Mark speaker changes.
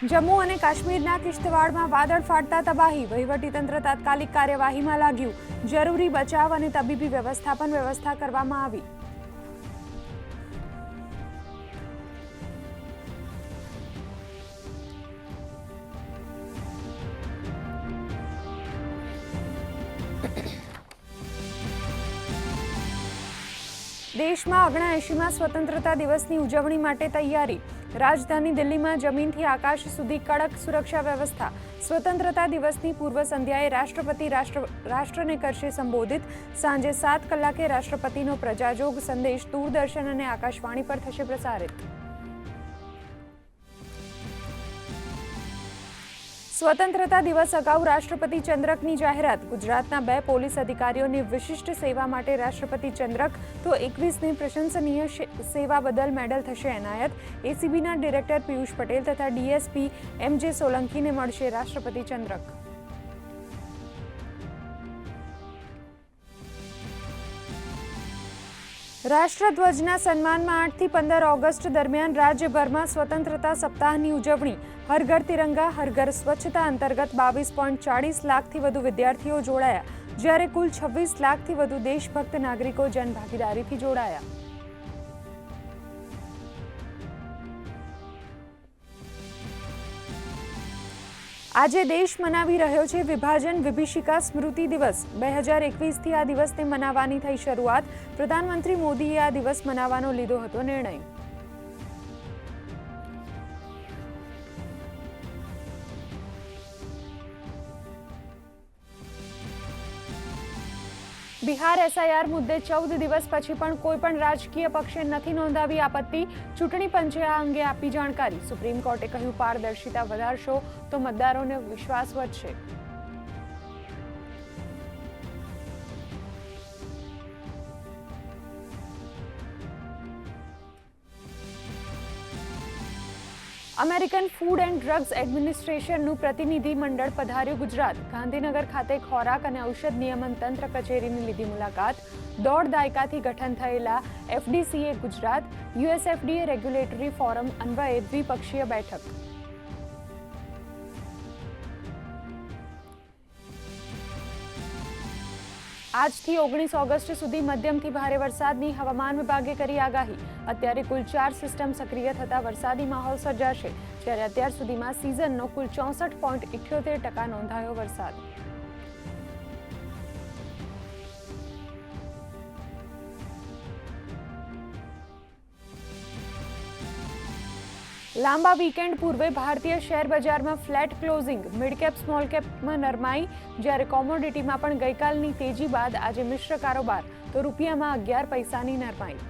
Speaker 1: જમ્મુ અને કાશ્મીરના કિશ્તવાડમાં વાદળ ફાટતા તબાહી. વહીવટીતંત્ર તાત્કાલિક કાર્યવાહીમાં લાગ્યું. જરૂરી બચાવ અને તબીબી વ્યવસ્થાપન વ્યવસ્થા કરવામાં આવી. દેશમાં ઓગણએંશીમાં સ્વતંત્રતા દિવસની ઉજવણી માટે તૈયારી. રાજધાની દિલ્હીમાં જમીનથી આકાશ સુધી કડક સુરક્ષા વ્યવસ્થા. સ્વતંત્રતા દિવસની પૂર્વ સંધ્યાએ રાષ્ટ્રપતિ રાષ્ટ્ર, રાષ્ટ્રને કરશે સંબોધિત. સાંજે સાત કલાકે રાષ્ટ્રપતિનો પ્રજાજોગ સંદેશ, દૂરદર્શન અને આકાશવાણી પર થશે પ્રસારિત. સ્વતંત્રતા દિવસ અગાઉ રાષ્ટ્રપતિ ચંદ્રકની જાહેરાત. ગુજરાતના બે પોલીસ અધિકારીઓને વિશિષ્ટ સેવા માટે રાષ્ટ્રપતિ ચંદ્રક તો એકવીસની પ્રશંસનીય સેવા બદલ મેડલ થશે એનાયત. એસીબીના ડિરેક્ટર પિયુષ પટેલ તથા ડીએસપી એમ જે સોલંકીને મળશે રાષ્ટ્રપતિ ચંદ્રક. રાષ્ટ્રધ્વજના સન્માનમાં આઠથી પંદર ઓગસ્ટ દરમિયાન રાજ્યભરમાં સ્વતંત્રતા સપ્તાહની ઉજવણી. હર ઘર તિરંગા, હર ઘર સ્વચ્છતા અંતર્ગત બાવીસ પોઈન્ટ ચાળીસ લાખથી વધુ વિદ્યાર્થીઓ જોડાયા, જ્યારે કુલ છવ્વીસ લાખથી વધુ દેશભક્ત નાગરિકો જનભાગીદારીથી જોડાયા. આજે દેશ મનાવી રહ્યો છે વિભાજન વિભીષિકા સ્મૃતિ દિવસ. બે હજાર એકવીસથી આ દિવસને મનાવવાની થઈ શરૂઆત. પ્રધાનમંત્રી મોદીએ આ દિવસ મનાવવાનો લીધો હતો નિર્ણય. બિહાર એસઆઈઆર મુદ્દે ચૌદ દિવસ પછી પણ કોઈ પણ રાજકીય પક્ષે નથી નોંધાવી આપત્તિ. ચૂંટણી પંચે આ અંગે આપી જાણકારી. સુપ્રીમ કોર્ટે કહ્યું, પારદર્શિતા વધારશો તો મતદારોને વિશ્વાસ વધશે. અમેરિકન ફૂડ એન્ડ ડ્રગ્સ એડમિનિસ્ટ્રેશનનું પ્રતિનિધિ મંડળ પધાર્યું ગુજરાત. ગાંધીનગર ખાતે ખોરાક અને ઔષધ નિયમન તંત્ર કચેરીની લીધી મુલાકાત. દોઢ દાયકાથી ગઠન થયેલા FDCA Gujarat, USFDA regulatory forum અન્વયે દ્વિપક્ષીય બેઠક. આજથી ઓગણીસ ઓગસ્ટ સુધી મધ્યમથી ભારે વરસાદની હવામાન વિભાગે કરી આગાહી. અત્યારે કુલ ચાર સિસ્ટમ સક્રિય થતા વરસાદી માહોલ સર્જાશે, જ્યારે અત્યાર સુધીમાં સિઝનનો કુલ ચોસઠ પોઈન્ટ ઇઠ્યોતેર ટકા નોંધાયો વરસાદ. લાંબા વીકેન્ડ પૂર્વે ભારતીય શેર બજારમાં ફ્લેટ ક્લોઝિંગ મિડકેપ સ્મોલ કેપમાં નરમાઈ, જ્યારે કોમોડિટીમાં પણ ગઈકાલની તેજી બાદ આજે મિશ્ર કારોબાર, તો રૂપિયામાં અગિયાર પૈસાની નરમાઈ.